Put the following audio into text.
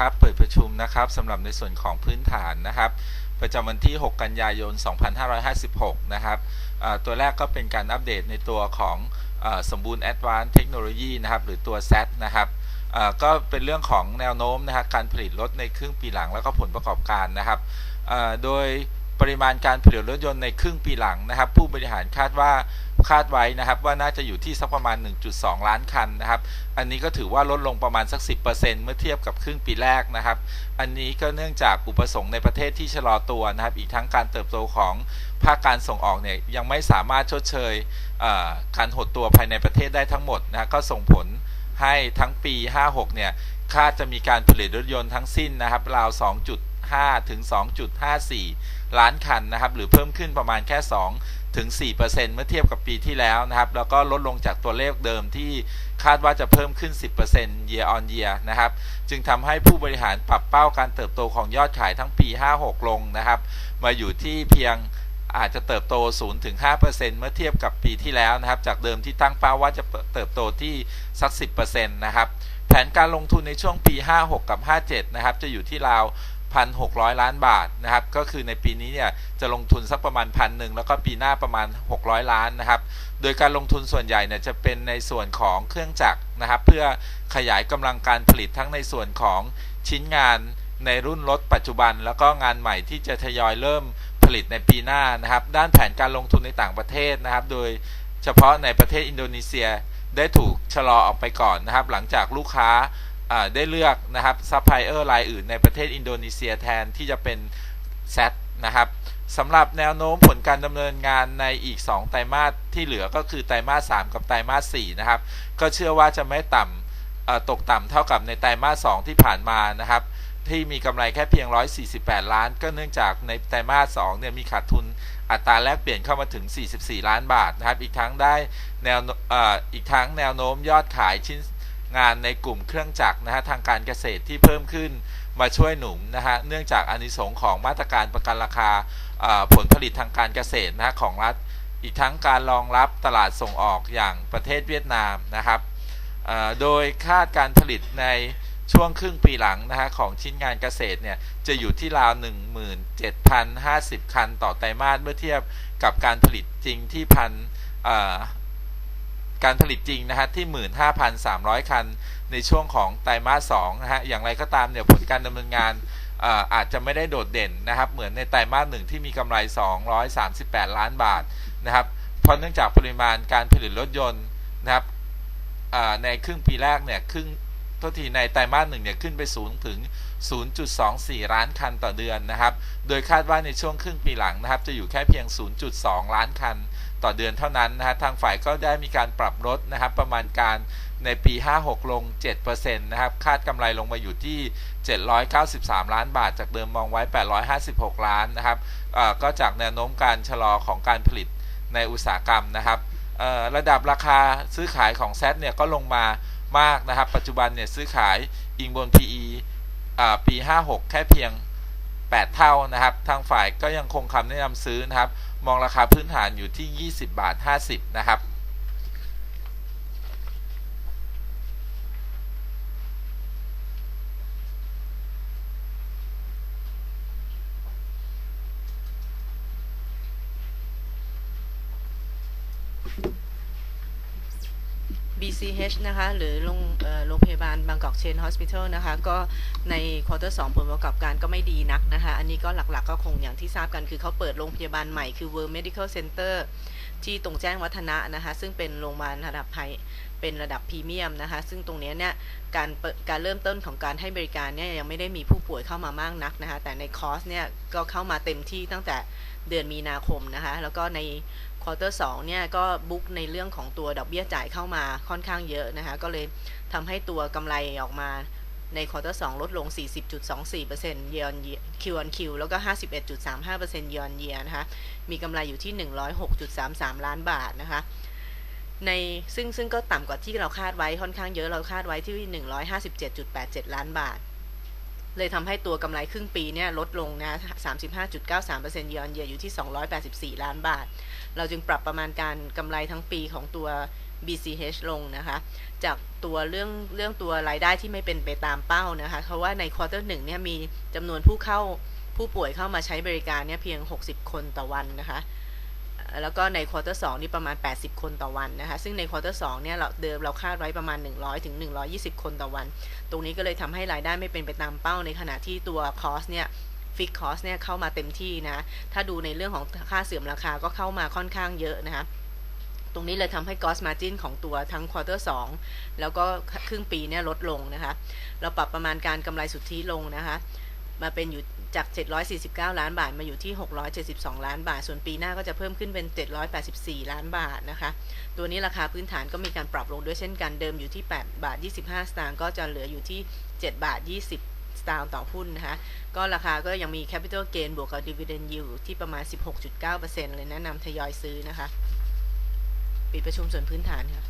ครับเปิดประชุมนะครับสำหรับในส่วนของพื้นฐานนะครับ ประจำวันที่ 6 กันยายน 2556 นะครับตัวแรกก็เป็นการอัปเดตในตัวของอสมบูรณ์ Advanced Technology นะครับ หรือตัว Z นะครับก็เป็นเรื่องของแนวโน้มนะฮะการผลิตรถในครึ่งปีหลังแล้วก็ผลประกอบการนะครับโดยปริมาณการผลิตรถยนต์ในครึ่งปีหลังนะครับ ผู้บริหารคาดว่า คาดไว้นะครับว่าน่าจะอยู่ที่สักประมาณ 1.2 ล้านคันนะครับ อันนี้ก็ถือว่าลดลงประมาณสัก 10%เมื่อเทียบกับครึ่งปีแรกนะครับ อันนี้ก็เนื่องจากอุปสงค์ในประเทศที่ชะลอตัวนะครับ อีกทั้งการเติบโตของภาคการส่งออกเนี่ยยังไม่สามารถชดเชยการหดตัวภายในประเทศได้ทั้งหมดนะก็ส่งผลให้ทั้งปี 56 เนี่ยคาดจะมีการผลิตรถยนต์ทั้งสิ้นนะครับราว 2.5 ถึง 2.54 ล้านคันนะครับ หรือเพิ่มขึ้นประมาณแค่ 2 ถึง 4%เมื่อเทียบกับปีที่แล้วนะครับ แล้วก็ลดลงจากตัวเลขเดิมที่คาดว่าจะเพิ่มขึ้น 10% year on year นะครับ จึงทำให้ผู้บริหารปรับเป้าการเติบโตของยอดขายทั้งปี 56 ลงนะครับ มาอยู่ที่เพียงอาจจะเติบโต 0-5%เมื่อเทียบกับปีที่แล้วนะครับ จากเดิมที่ตั้งเป้าว่าจะเติบโตที่สัก 10%นะครับ แผนการลงทุนในช่วงปี 56 กับ 57 นะครับ จะอยู่ที่ราว 1,600 ล้านบาทนะครับ ก็คือในปีนี้เนี่ยจะลงทุนสักประมาณพันหนึ่งแล้วก็ปีหน้าประมาณ 600 ล้านนะครับ โดยการลงทุนส่วนใหญ่เนี่ยจะเป็นในส่วนของเครื่องจักรนะครับ เพื่อขยายกำลังการผลิตทั้งในส่วนของชิ้นงานในรุ่นรถปัจจุบัน แล้วก็งานใหม่ที่จะทยอยเริ่มผลิตในปีหน้านะครับ ด้านแผนการลงทุนในต่างประเทศนะครับ โดยเฉพาะในประเทศอินโดนีเซียได้ถูกชะลอออกไปก่อนนะครับ หลังจากลูกค้า ได้เลือกนะครับซัพพลายเออร์รายอื่นในประเทศอินโดนีเซียแทนที่จะเป็น Z นะครับสำหรับแนวโน้มผลการดำเนินงานในอีก 2 ไตรมาสที่เหลือก็คือไตรมาส 3 กับไตรมาส 4 นะครับ ก็เชื่อว่าจะไม่ต่ำตกต่ำเท่ากับในไตรมาส 2 ที่ผ่านมานะครับ ที่มีกำไรแค่เพียง 148 ล้าน ก็เนื่องจากในไตรมาส 2 เนี่ยมีขาดทุนอัตราแลกเปลี่ยนเข้ามาถึง 44 ล้านบาทนะครับ อีกทั้งได้แนวออีกทั้งแนวโน้มยอดขายชิ้น งานในกลุ่มเครื่องจักรนะฮะทางการเกษตรที่เพิ่มขึ้นมาช่วยหนุนนะฮะเนื่องจากอานิสงส์ของมาตรการประกันราคาผลผลิตทางการเกษตรนะฮะของรัฐ อีกทั้งการรองรับตลาดส่งออกอย่างประเทศเวียดนามนะครับโดยคาดการผลิตในช่วงครึ่งปีหลังนะฮะของชิ้นงานเกษตรเนี่ยจะอยู่ที่ราว 17,050 คันต่อไตรมาสเมื่อเทียบกับการผลิตจริงที่พันอ่า การผลิตจริงนะฮะที่ 15,300 คันในช่วงของไตรมาส2นะฮะอย่างไรก็ตามเนี่ยผลการดำเนินงานอาอาจจะไม่ได้โดดเด่นนะครับ เหมือนในไตรมาสหนึ่งที่มีกำไร 238 ล้านบาทนะครับเพราะเนื่องจากปริมาณการผลิตรถยนต์นะครับในครึ่งปีแรกเนี่ยครึ่งทษทีในไตรมาสหนึ่งเนี่ยขึ้นไปสูงถึง 0.24 ล้านคันต่อเดือนนะครับ โดยคาดว่าในช่วงครึ่งปีหลังนะครับ จะอยู่แค่เพียง 0.2 ล้านคัน ต่อเดือนเท่านั้นนะฮะทางฝ่ายก็ได้มีการปรับลดนะครับประมาณการในปี 56 ลง 7%นะครับคาดกำไรลงมาอยู่ที่ 793 ล้านบาท จากเดิมมองไว้ 856 ล้านนะครับก็จากแนวโน้มการชะลอของการผลิตในอุตสาหกรรมนะครับระดับราคาซื้อขายของแซเนี่ยก็ลงมามากนะครับ ปัจจุบันเนี่ยซื้อขายอิงบน PE อ่าปี 56 แค่เพียง 8 เท่านะครับ ทางฝ่ายก็ยังคงคำแนะนำซื้อนะครับ มองราคาพื้นฐานอยู่ที่ 20 บาท 50 นะครับ BCH นะคะ หรือโรงโรงพยาบาลบางกอกเชนฮอสพิทอลนะคะ ก็ในควอเตอร์สผลประกอบการก็ไม่ดีนักนะคะ อันนี้ก็หลักๆก็คงอย่างที่ทราบกันคือเขาเปิดโรงพยาบาลใหม่คือ World Medical Center ที่ตรงแจ้งวัฒนะนะคะซึ่งเป็นโรงพยาบาลระดับไพเป็นระดับพรีเมียมนะคะ ซึ่งตรงนี้เนี่ยการการเริ่มต้นของการให้บริการเนี่ยยังไม่ได้มีผู้ป่วยเข้ามามากนักนะคะ แต่ในคอร์สเนี่ยก็เข้ามาเต็มที่ตั้งแต่เดือนมีนาคมนะคะ แล้วก็ในควอเตอร์สเนี่ยก็บุ๊กในเรื่องของตัวดอกเบี้ยจ่ายเข้ามาค่อนข้างเยอะนะคะ ก็เลยทำให้ตัวกำไรออกมา ในควอเตอร์สลดลง 40.24% year on year Q on Q แล้วก็ 51.35% year on year นะคะมีกำไรอยู่ที่ 106.33 ล้านบาทนะคะในซึ่งซึ่งก็ต่ำกว่าที่เราคาดไว้ค่อนข้างเยอะเราคาดไว้ที่ 157.87 ล้านบาท เลยทำให้ตัวกำไรครึ่งปีเนี่ยลดลงนะ 35.93%ยอนเยียอยู่ที่ 284 ล้านบาท เราจึงปรับประมาณการกำไรทั้งปีของตัว BCH ลงนะคะ จากตัวเรื่องเรื่องตัวรายได้ที่ไม่เป็นไปตามเป้านะคะ เพราะว่าในควอเตอร์หนึ่งเนี่ยมีจำนวนผู้เข้าผู้ป่วยเข้ามาใช้บริการเนี่ยเพียง 60 คนต่อวันนะคะ แล้วก็ในควอเตอร์สนี่ประมาณ 80 คนต่อวันนะคะ ซึ่งในควอเตอร์สเนี่ยเราเดิมเราคาดไว้ประมาณ 100ถึง120 คนต่อวัน ตรงนี้ก็เลยทำให้รายได้ไม่เป็นไปตามเป้าในขณะที่ตัวคอสเนี่ยฟิกคอสเนี่ยเข้ามาเต็มที่นะ ถ้าดูในเรื่องของค่าเสื่อมราคาก็เข้ามาค่อนข้างเยอะนะคะ ตรงนี้เลยทำให้ gross margin ของตัวทั้งควอเตอร์2แล้วก็ครึ่งปีเนี่ยลดลงนะคะ เราปรับประมาณการกำไรสุทธิลงนะคะ มาเป็นอยู่จาก 749 ล้านบาท มาอยู่ที่ 672 ล้านบาท ส่วนปีหน้าก็จะเพิ่มขึ้นเป็น 784 ล้านบาทนะคะ ตัวนี้ราคาพื้นฐานก็มีการปรับลงด้วยเช่นกันเดิมอยู่ที่ 8 บาท 25 สตางค์ก็จะเหลืออยู่ที่ 7 บาท 20สตางค์ต่อหุ้นนะคะ ก็ราคาก็ยังมี capital gain บวกกับ dividend yield ที่ประมาณ 16.9%เลยแนะนำทยอยซื้อนะคะ ปิดประชุมส่วนพื้นฐานครับ